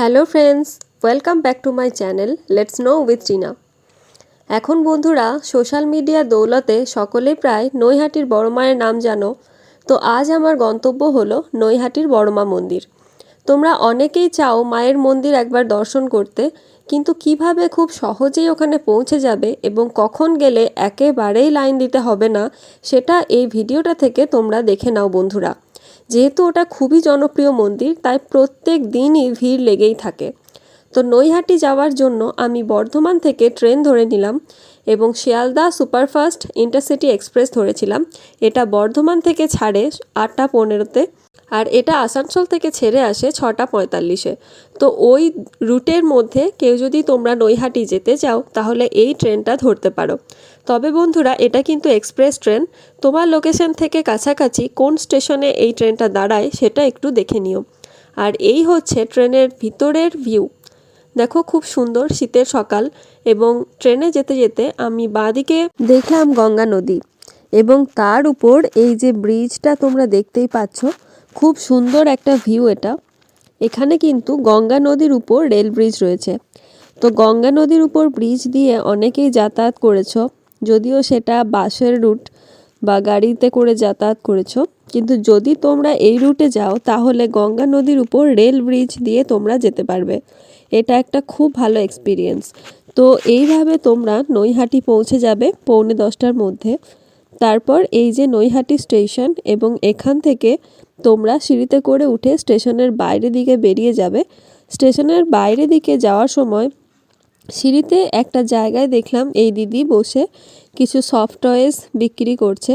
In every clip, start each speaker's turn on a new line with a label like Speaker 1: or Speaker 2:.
Speaker 1: Hello friends, welcome back to my channel, let's know with Tina এখন বন্ধুরা, social মিডিয়ার দৌলতে সকলেই প্রায় নৈহাটির বড় মায়ের নাম জানো। তো আজ আমার গন্তব্য হলো নৈহাটির বড়মা মন্দির। তোমরা অনেকেই চাও মায়ের মন্দির একবার দর্শন করতে, কিন্তু কীভাবে খুব সহজেই ওখানে পৌঁছে যাবে এবং কখন গেলে একেবারেই লাইন দিতে হবে না, সেটা এই ভিডিওটা থেকে তোমরা দেখে নাও বন্ধুরা। যেহেতু ওটা খুবই জনপ্রিয় মন্দির, তাই প্রত্যেক দিনই ভিড় লেগেই থাকে। তো নৈহাটি যাওয়ার জন্য আমি বর্ধমান থেকে ট্রেন ধরে নিলাম এবং শিয়ালদা সুপারফাস্ট ইন্টারসিটি এক্সপ্রেস ধরেছিলাম। এটা বর্ধমান থেকে ছাড়ে আটটা পনেরোতে আর এটা আসানসোল থেকে ছেড়ে আসে ছটা পঁয়তাল্লিশে। তো ওই রুটের মধ্যে কেউ যদি তোমরা নৈহাটি যেতে চাও, তাহলে এই ট্রেনটা ধরতে পারো। তবে বন্ধুরা, এটা কিন্তু এক্সপ্রেস ট্রেন। তোমার লোকেশন থেকে কাছাকাছি কোন স্টেশনে এই ট্রেনটা দাঁড়ায় সেটা একটু দেখে নিও। আর এই হচ্ছে ট্রেনের ভিতরের ভিউ। দেখো, খুব সুন্দর শীতের সকাল এবং ট্রেনে যেতে যেতে আমি বাঁদিকে দেখলাম গঙ্গা নদী এবং তার উপর এই যে ব্রিজটা তোমরা দেখতেই পাচ্ছ, খুব সুন্দর একটা ভিউ এটা। এখানে কিন্তু গঙ্গা নদীর উপর রেল ব্রিজ রয়েছে। তো গঙ্গা নদীর উপর ব্রিজ দিয়ে অনেকেই যাতায়াত করেছ। যদিও সেটা বাসের রুট বা গাড়িতে করে যাতায়াত করেছ, কিন্তু যদি তোমরা এই রুটে যাও, তাহলে গঙ্গা নদীর উপর রেল ব্রিজ দিয়ে তোমরা যেতে পারবে। এটা একটা খুব ভালো এক্সপিরিয়েন্স তো এইভাবে তোমরা নৈহাটি পৌঁছে যাবে পৌনে দশটার মধ্যে। তারপর এই যে নৈহাটি স্টেশন এবং এখান থেকে তোমরা সিঁড়িতে করে উঠে স্টেশনের বাইরে দিকে বেরিয়ে যাবে। স্টেশনের বাইরে দিকে যাওয়ার সময় সিঁড়িতে একটা জায়গায় দেখলাম এই দিদি বসে কিছু সফট টয়েস বিক্রি করছে।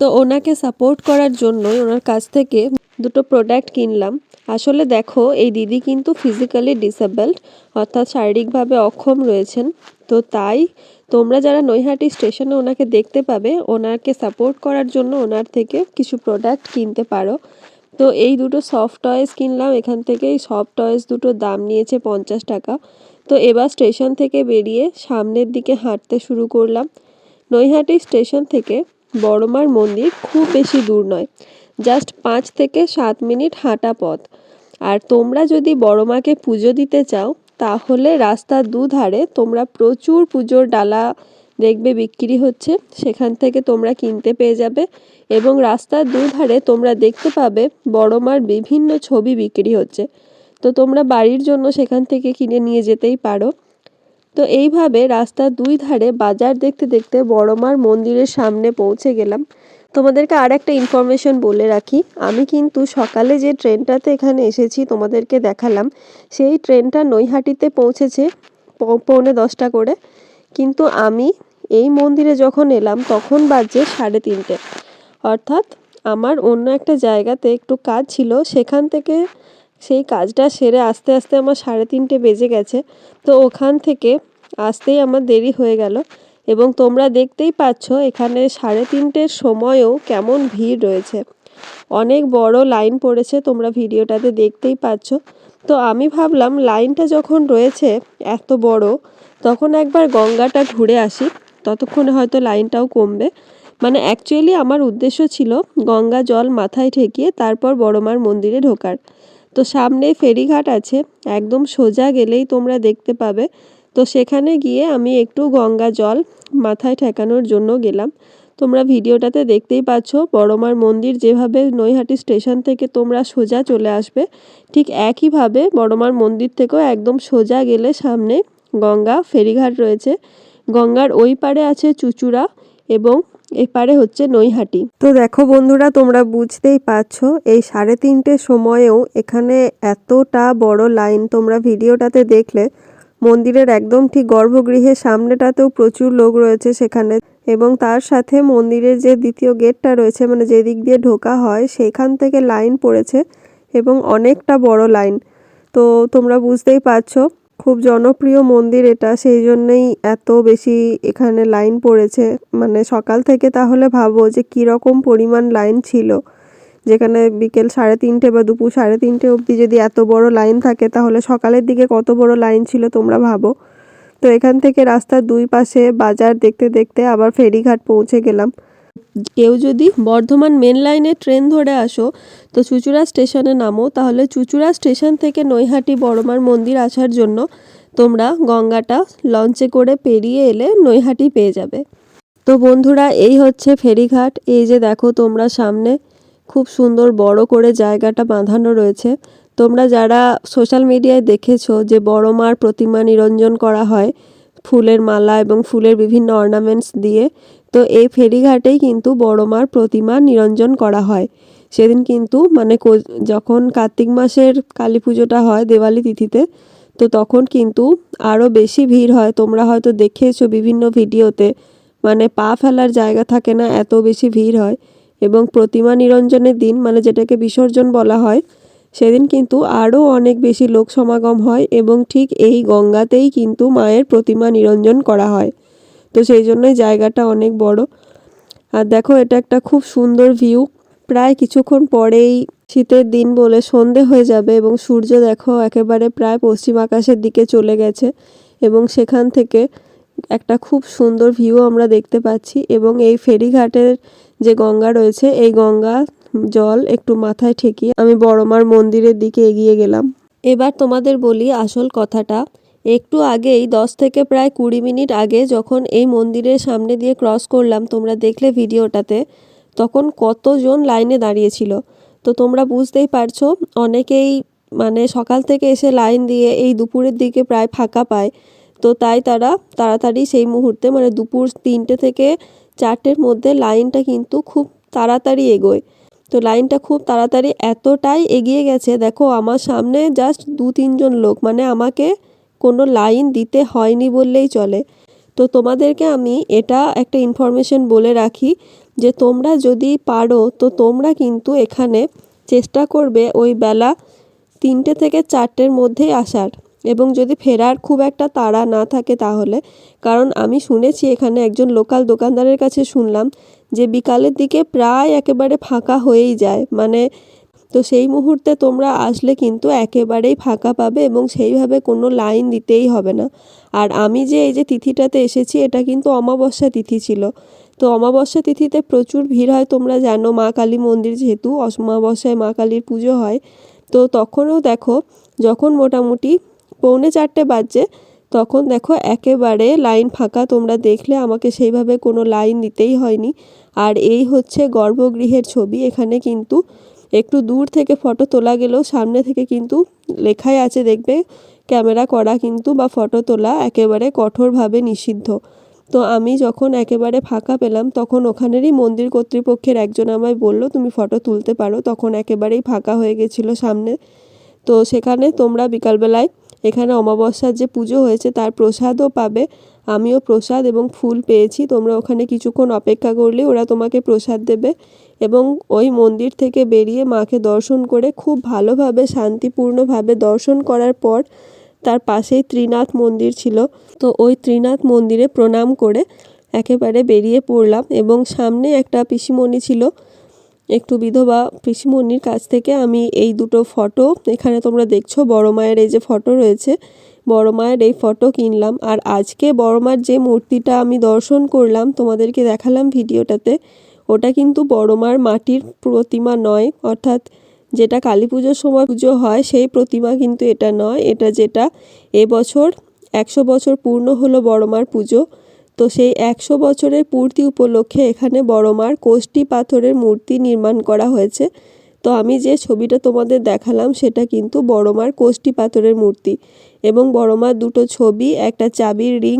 Speaker 1: তো ওনাকে সাপোর্ট করার জন্যই ওনার কাছ থেকে দুটো প্রোডাক্ট কিনলাম। আসলে দেখো, এই দিদি কিন্তু ফিজিক্যালি ডিসেবলড অর্থাৎ শারীরিকভাবে অক্ষম রয়েছেন। তো তাই তোমরা যারা নৈহাটি স্টেশনে ওনাকে দেখতে পাবে, ওনাকে সাপোর্ট করার জন্য ওনার থেকে কিছু প্রোডাক্ট কিনতে পারো। তো এই দুটো সফট টয়েস কিনলাম, এখান থেকে এই সফট টয়েস দুটো দাম নিয়েছে পঞ্চাশ টাকা। তো এবার স্টেশন থেকে বেরিয়ে সামনের দিকে হাঁটতে শুরু করলাম। নৈহাটি স্টেশন থেকে বড়মার মন্দির খুব বেশি দূর নয় জাস্ট পাঁচ থেকে সাত মিনিট হাঁটা পথ। আর তোমরা যদি বড়মাকে পুজো দিতে চাও, তাহলে রাস্তার দুধারে তোমরা প্রচুর পুজোর ডালা দেখবে বিক্রি হচ্ছে, সেখান থেকে তোমরা কিনতে পেয়ে যাবে এবং রাস্তার দুধারে তোমরা দেখতে পাবে বড়মার বিভিন্ন ছবি বিক্রি হচ্ছে। তো তোমরা বাড়ির জন্য সেখান থেকে কিনে নিয়ে যেতেই পারো। তো এইভাবে রাস্তার দুই ধারে বাজার দেখতে দেখতে বড়মার মন্দিরের সামনে পৌঁছে গেলাম। তোমাদেরকে আর একটা ইনফরমেশন বলে রাখি। আমি কিন্তু সকালে যে ট্রেনটাতে এখানে এসেছি তোমাদেরকে দেখালাম। সেই ট্রেনটা নৈহাটিতে পৌঁছেছে পৌনে দশটা করে। কিন্তু আমি এই মন্দিরে যখন এলাম তখন বাজে সাড়ে তিনটে। অর্থাৎ আমার অন্য একটা জায়গাতে একটু কাজ ছিল, সেখান থেকে সেই কাজটা সেরে আস্তে আস্তে আমার সাড়ে তিনটে বেজে গেছে। তো ওখান থেকে আসতেই আমার দেরি হয়ে গেল এবং তোমরা দেখতেই পাচ্ছ এখানে সাড়ে তিনটের সময়ও কেমন ভিড় রয়েছে। অনেক বড় লাইন পড়েছে, তোমরা ভিডিওটাতে দেখতেই পাচ্ছ। তো আমি ভাবলাম লাইনটা যখন রয়েছে এত বড়, তখন একবার গঙ্গাটা ঘুরে আসি। ততক্ষণে হয়তো লাইনটাও কমবে। মানে অ্যাকচুয়ালি আমার উদ্দেশ্য ছিল গঙ্গা জল মাথায় ঠেকিয়ে তারপর বড়মার মন্দিরে ঢোকার। তো সামনে ফেরিঘাট আছে, একদম সোজা গেলেই তোমরা দেখতে পাবে। তো সেখানে গিয়ে আমি একটু গঙ্গা জল মাথায় ঠেকানোর জন্য গেলাম। তোমরা ভিডিওটাতে দেখতেই পাচ্ছ, বড়মার মন্দির যেভাবে নৈহাটি স্টেশন থেকে তোমরা সোজা চলে আসবে, ঠিক একইভাবে বড়মার মন্দির থেকেও একদম সোজা গেলে সামনে গঙ্গা ফেরিঘাট রয়েছে। গঙ্গার ওই পারে আছে চুচুড়া এবং এপারে হচ্ছে নৈহাটি। তো দেখো বন্ধুরা, তোমরা বুঝতেই পারছ, এই সাড়ে তিনটের সময়েও এখানে এতটা বড় লাইন তোমরা ভিডিওটাতে দেখলে, মন্দিরের একদম ঠিক গর্ভগৃহের সামনেটাতেও প্রচুর লোক রয়েছে সেখানে। এবং তার সাথে মন্দিরের যে দ্বিতীয় গেটটা রয়েছে মানে যেদিক দিয়ে ঢোকা হয় সেখান থেকে লাইন পড়েছে এবং অনেকটা বড় লাইন। তো তোমরা বুঝতেই পারছ খুব জনপ্রিয় মন্দির এটা, সেই জন্যই এত বেশি এখানে লাইন পড়েছে। মানে সকাল থেকে তাহলে ভাবো যে কীরকম পরিমাণ লাইন ছিল। যেখানে বিকেল সাড়ে তিনটে বা দুপুর সাড়ে তিনটে অবধি যদি এত বড় লাইন থাকে, তাহলে সকালের দিকে কত বড় লাইন ছিল তোমরা ভাবো। তো এখান থেকে রাস্তার দুই পাশে বাজার দেখতে দেখতে আবার ফেরিঘাট পৌঁছে গেলাম। কেউ যদি বর্ধমান মেন লাইনে ট্রেন ধরে আসো, তো চুচুড়া স্টেশনে নামো। তাহলে চুচুড়া স্টেশন থেকে নৈহাটি বড়মার মন্দির আসার জন্য তোমরা গঙ্গাটা লঞ্চে করে পেরিয়ে এলে নৈহাটি পেয়ে যাবে। তো বন্ধুরা, এই হচ্ছে ফেরিঘাট। এই যে দেখো তোমরা সামনে খুব সুন্দর বড় করে জায়গাটা বাঁধানো রয়েছে। তোমরা যারা সোশ্যাল মিডিয়ায় দেখেছ যে বড় মার প্রতিমা নিরঞ্জন করা হয়, ফুলের মালা এবং ফুলের বিভিন্ন অর্নামেন্টস দিয়ে তো এই ফেরিঘাটেই কিন্তু বড় মার প্রতিমা নিরঞ্জন করা হয়। সেদিন কিন্তু মানে যখন কার্তিক মাসের কালী পুজোটা হয় দেওয়ালি তিথিতে, তো তখন কিন্তু আরও বেশি ভিড় হয়। তোমরা হয়তো দেখেছ বিভিন্ন ভিডিওতে মানে পা ফেলার জায়গা থাকে না, এত বেশি ভিড় হয়। এবং প্রতিমা নিরঞ্জনের দিন মানে যেটাকে বিসর্জন বলা হয়, সেদিন কিন্তু আরও অনেক বেশি লোক সমাগম হয় এবং ঠিক এই গঙ্গাতেই কিন্তু মায়ের প্রতিমা নিরঞ্জন করা হয়। তো সেই জন্যই জায়গাটা অনেক বড়। আর দেখো এটা একটা খুব সুন্দর ভিউ প্রায় কিছুক্ষণ পরেই শীতের দিন বলে সন্ধে হয়ে যাবে এবং সূর্য দেখো একেবারে প্রায় পশ্চিম আকাশের দিকে চলে গেছে এবং সেখান থেকে একটা খুব সুন্দর ভিউ আমরা দেখতে পাচ্ছি এবং এই ফেরিঘাটের যে গঙ্গা রয়েছে, এই গঙ্গা জল একটু মাথায় ঠেকিয়ে আমি বড়মার মন্দিরের দিকে এগিয়ে গেলাম। এবার তোমাদের বলি আসল কথাটা। একটু আগেই, দশ থেকে প্রায় কুড়ি মিনিট আগে যখন এই মন্দিরের সামনে দিয়ে ক্রস করলাম, তোমরা দেখলে ভিডিওটাতে, তখন কতজন লাইনে দাঁড়িয়েছিল তো তোমরা বুঝতেই পারছ, অনেকেই মানে সকাল থেকে এসে লাইন দিয়ে এই দুপুরের দিকে প্রায় ফাঁকা পায়। তো তাই তারা তাড়াতাড়ি সেই মুহূর্তে মানে দুপুর তিনটে থেকে চারটের মধ্যে লাইনটা কিন্তু খুব তাড়াতাড়ি এগোয়। তো লাইনটা খুব তাড়াতাড়ি এতটাই এগিয়ে গেছে, দেখো আমার সামনে জাস্ট দু তিনজন লোক মানে আমাকে কোনো লাইন দিতে হয়নি বললেই চলে। তো তোমাদেরকে আমি এটা একটা ইনফরমেশন বলে রাখি যে তোমরা যদি পারো, তো তোমরা কিন্তু এখানে চেষ্টা করবে ওই বেলা তিনটে থেকে চারটের মধ্যেই আসার। এবং যদি ফেরার খুব একটা তাড়া না থাকে তাহলে, কারণ আমি শুনেছি এখানে একজন লোকাল দোকানদারের কাছে শুনলাম যে বিকালের দিকে প্রায় একেবারে ফাঁকা হয়েই যায়। মানে তো সেই মুহূর্তে তোমরা আসলে কিন্তু একেবারেই ফাঁকা পাবে এবং সেইভাবে কোনো লাইন দিতেই হবে না। আর আমি যে এই যে তিথিটাতে এসেছি, এটা কিন্তু অমাবস্যা তিথি ছিল। তো অমাবস্যা তিথিতে প্রচুর ভিড় হয়, তোমরা জানো মা কালী মন্দির যেহেতু অমাবস্যায় মা কালীর পুজো হয়। তো তখনও দেখো, যখন মোটামুটি পৌনে চারটে বাজছে, তখন দেখো একেবারে লাইন ফাঁকা, তোমরা দেখলে আমাকে সেইভাবে কোনো লাইন দিতেই হয়নি। আর এই হচ্ছে গর্ভগৃহের ছবি, এখানে কিন্তু একটু দূর থেকে ফটো তোলা গেলেও সামনে থেকে কিন্তু লেখাই আছে দেখবে। ক্যামেরা করা কিন্তু বা ফটো তোলা একেবারে কঠোরভাবে নিষিদ্ধ। তো আমি যখন একেবারে ফাঁকা পেলাম, তখন ওখানেরই মন্দির কর্তৃপক্ষের একজন আমায় বলল, তুমি ফটো তুলতে পারো। তখন একেবারেই ফাঁকা হয়ে গেছিল সামনে। তো সেখানে তোমরা বিকালবেলায় এখানে অমাবস্যার যে পুজো হয়েছে, তার প্রসাদও পাবে। আমিও প্রসাদ এবং ফুল পেয়েছি। তোমরা ওখানে কিছুক্ষণ অপেক্ষা করলে ওরা তোমাকে প্রসাদ দেবে এবং ওই মন্দির থেকে বেরিয়ে মাকে দর্শন করে খুব ভালোভাবে, শান্তিপূর্ণভাবে দর্শন করার পর তার পাশেই ত্রিনাথ মন্দির ছিল। তো ওই ত্রিনাথ মন্দিরে প্রণাম করে একেবারে বেরিয়ে পড়লাম এবং সামনে একটা পিসিমণি ছিল। একটু বিধবা পিসিমণির কাছ থেকে আমি এই দুটো ফটো, এখানে তোমরা দেখছ বড় মায়ের এই যে ফটো রয়েছে বড় মায়ের এই ফটো কিনলাম। আর আজকে বড় মার যে মূর্তিটা আমি দর্শন করলাম, তোমাদেরকে দেখালাম ভিডিওটাতে, ওটা কিন্তু বড় মার মাটির প্রতিমা নয়। অর্থাৎ যেটা কালী পুজোর সময় পুজো হয়, সেই প্রতিমা কিন্তু এটা নয়। এটা যেটা এবছর একশো বছর পূর্ণ হলো বড় মার পুজো। তো সেই একশো বছরের পূর্তি উপলক্ষে এখানে বড় মার কোষ্টি পাথরের মূর্তি নির্মাণ করা হয়েছে। তো আমি যে ছবিটা তোমাদের দেখালাম, সেটা কিন্তু বড় মার কোষ্টি পাথরের মূর্তি। এবং বড় মার দুটো ছবি, একটা চাবির রিং,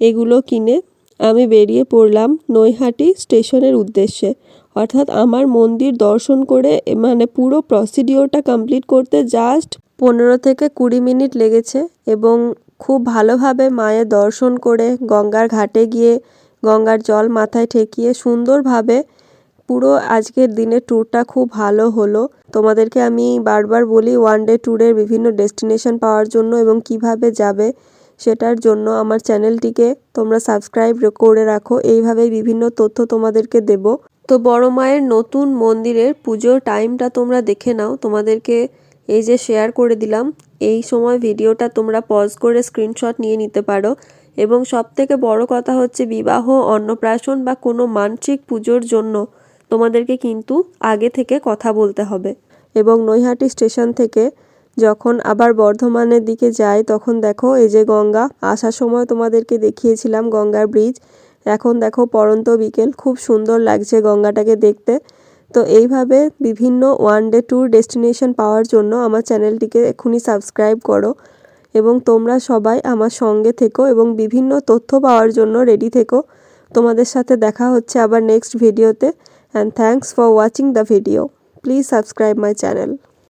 Speaker 1: এগুলো কিনে আমি বেরিয়ে পড়লাম নৈহাটি স্টেশনের উদ্দেশ্যে। অর্থাৎ আমার মন্দির দর্শন করে মানে পুরো প্রসিডিওরটা কমপ্লিট করতে জাস্ট পনেরো থেকে কুড়ি মিনিট লেগেছে এবং খুব ভালোভাবে মায়ের দর্শন করে গঙ্গার ঘাটে গিয়ে গঙ্গার জল মাথায় ঠেকিয়ে সুন্দরভাবে পুরো আজকের দিনে ট্যুরটা খুব ভালো হলো। তোমাদেরকে আমি বারবার বলি ওয়ান ডে ট্যুরের বিভিন্ন ডেস্টিনেশন পাওয়ার জন্য এবং কীভাবে যাবে সেটার জন্য আমার চ্যানেলটিকে তোমরা সাবস্ক্রাইব করে রাখো। এইভাবেই বিভিন্ন তথ্য তোমাদেরকে দেব। তো বড় মায়ের নতুন মন্দিরের পুজোর টাইমটা তোমরা দেখে নাও। তোমাদেরকে এই যে শেয়ার করে দিলাম, এই সময় ভিডিওটা তোমরা পজ করে স্ক্রিনশট নিয়ে নিতে পারো। এবং সবথেকে বড় কথা হচ্ছে বিবাহ, অন্নপ্রাশন বা কোনো মানসিক পুজোর জন্য তোমাদেরকে কিন্তু আগে থেকে কথা বলতে হবে। এবং নৈহাটি স্টেশন থেকে যখন আবার বর্ধমানের দিকে যাই, তখন দেখো এই যে গঙ্গা, আসার সময় তোমাদেরকে দেখিয়েছিলাম গঙ্গার ব্রিজ এখন দেখো পরন্ত বিকেল, খুব সুন্দর লাগছে গঙ্গাটাকে দেখতে। তো এইভাবে বিভিন্ন ওয়ান ডে ট্যুর ডেস্টিনেশন পাওয়ার জন্য আমার চ্যানেলটিকে এক্ষুনি সাবস্ক্রাইব করো এবং তোমরা সবাই আমার সঙ্গে থেকো এবং বিভিন্ন তথ্য পাওয়ার জন্য রেডি থেকো। তোমাদের সাথে দেখা হচ্ছে আবার নেক্সট ভিডিওতে and thanks for watching the video. Please subscribe my channel.